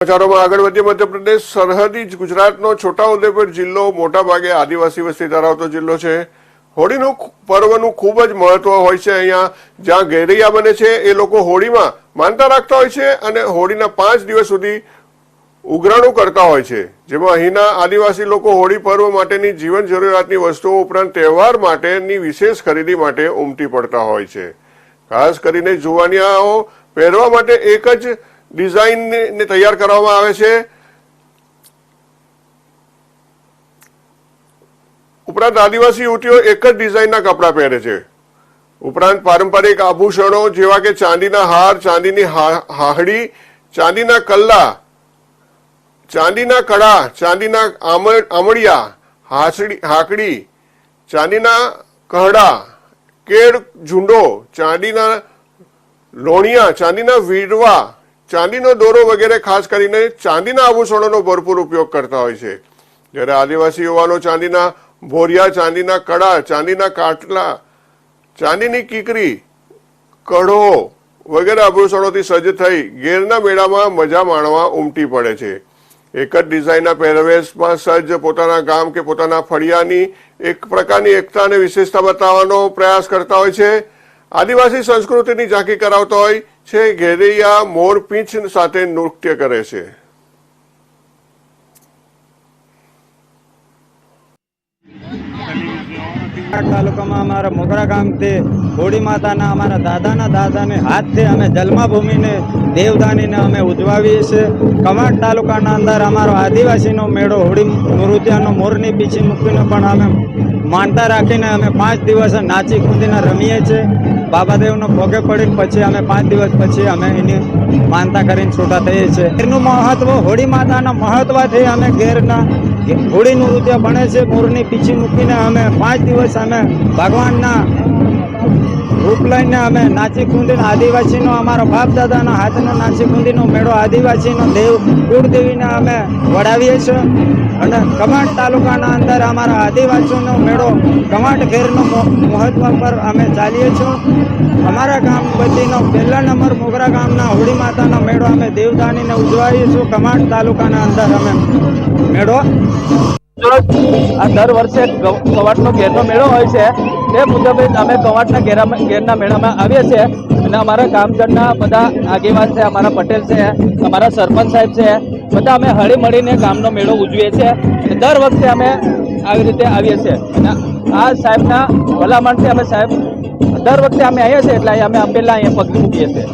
સમાચારોમાં આગળ વધીએ, મધ્યપ્રદેશ સરહદી ગુજરાતનો છોટાઉદેપુર જિલ્લો મોટા ભાગે આદિવાસી વસ્તી ધરાવતો જિલ્લો છે. હોળીનું પર્વનું ખૂબ જ મહત્વ હોય છે અહીંયા. જ્યાં ગેરૈયા બને છે, એ લોકો હોળીમાં માનતા રાખતા હોય છે અને હોળીના પાંચ દિવસ સુધી ઉઘરાણું કરતા હોય છે. જેમાં અહીંના આદિવાસી લોકો હોળી પર્વ માટેની જીવન જરૂરિયાતની વસ્તુઓ ઉપરાંત તહેવાર માટેની વિશેષ ખરીદી માટે ઉમટી પડતા હોય છે. ખાસ કરીને જુવાનિયાઓ પહેરવા માટે એક જ ડિઝાઇનને તૈયાર કરવામાં આવે છે. ઉપરાંત આદિવાસી યુવતીઓ એક જ ડિઝાઇનના કપડાં પહેરે છે. ઉપરાંત પારંપરિક આભૂષણો જેવા કે ચાંદીના હાર, ચાંદીની હાહડી, ચાંદીના કલ્લા, ચાંદીના કડા ચાંદીના આમ- આમળિયા, હાસડી, હાકડી, ચાંદીના કહડા, કેળ ઝુંડો, ચાંદીના લોણિયા, ચાંદીના વીડવા ચાંદીનો દોરો વગેરે ખાસ કરીને ચાંદીના આભૂષણોનો ભરપૂર ઉપયોગ કરતા હોય છે. જ્યારે આદિવાસી યુવાનો ચાંદીના ભોરિયા, ચાંદીના કડા ચાંદીના કાટલા, ચાંદીની કીકરી, કઢો વગેરે આભૂષણોથી સજ્જ થઈ ગેરના મેળામાં મજા માણવા ઉમટી પડે છે. એક જ ડિઝાઇનના પહેરવેશમાં સજ્જ પોતાના ગામ કે પોતાના ફળિયાની એક પ્રકારની એકતા અને વિશેષતા બતાવવાનો પ્રયાસ કરતા હોય છે. આદિવાસી સંસ્કૃતિની ઝાંકી કરાવતા હોય છે ઘેરૈયા મોરપીંછ સાથે નૃત્ય કરે છે. તાલુકામાં અમારા મોગરા ગામથી હોળી માતાના અમારા દાદાના દાદાને હાથથી અમે જન્મભૂમિને, દેવદાનીને અમે ઉજવાવીએ છીએ. કમાટ તાલુકાના અંદર અમારો આદિવાસીનો મેળો હોળી નૃત્યનો મોરની પીછી મૂકીને પણ અમે માનતા રાખીને અમે પાંચ દિવસ નાચી કૂદીને રમીએ છીએ. બાબાદેવનો ભોગે પડીને પછી અમે પાંચ દિવસ પછી અમે એની માનતા કરીને છૂટા થઈએ છીએ. એનું મહત્વ, હોળી માતાના મહત્વથી અમે ઘેરના હોળીનું નૃત્ય બને છે. મોરની પીછી મૂકીને અમે પાંચ દિવસ અમે ભગવાનના રૂપ લઈને અમે નાચી કુંડીનો આદિવાસીનો અમારો બાપ દાદાના હાથનો નાચી કુંડીનો મેળો આદિવાસીનો દેવ કુળદેવીને અમે વડાવીએ છીએ. અને કમાટ તાલુકાના અંદર અમારા આદિવાસીનો મેળો કમાટ ઘેરનો મહત્વ પર અમે ચાલીએ છીએ. અમારા ગામ બધીનો પહેલા નંબર મોગરા ગામના હોળી માતાનો મેળો અમે દેવદાનીને ઉજવાવીએ છીએ. કમાટ તાલુકાના અંદર અમે મેળો આ દર વર્ષે કવાટનો ઘેરનો મેળો હોય છે. તે મુજબ અમે કવાટના ઘેરા ઘેરના મેળામાં આવીએ છીએ. અને અમારા ગામજનના બધા આગેવાન છે, અમારા પટેલ છે, અમારા સરપંચ સાહેબ છે, બધા અમે હળી મળીને ગામનો મેળો ઉજવીએ છીએ. દર વખતે અમે આવી રીતે આવીએ છીએ. આ સાહેબના ભલામણથી અમે સાહેબ, દર વખતે અમે આવીએ છીએ એટલે અમે પહેલાં અહીંયા પગલું મૂકીએ છીએ.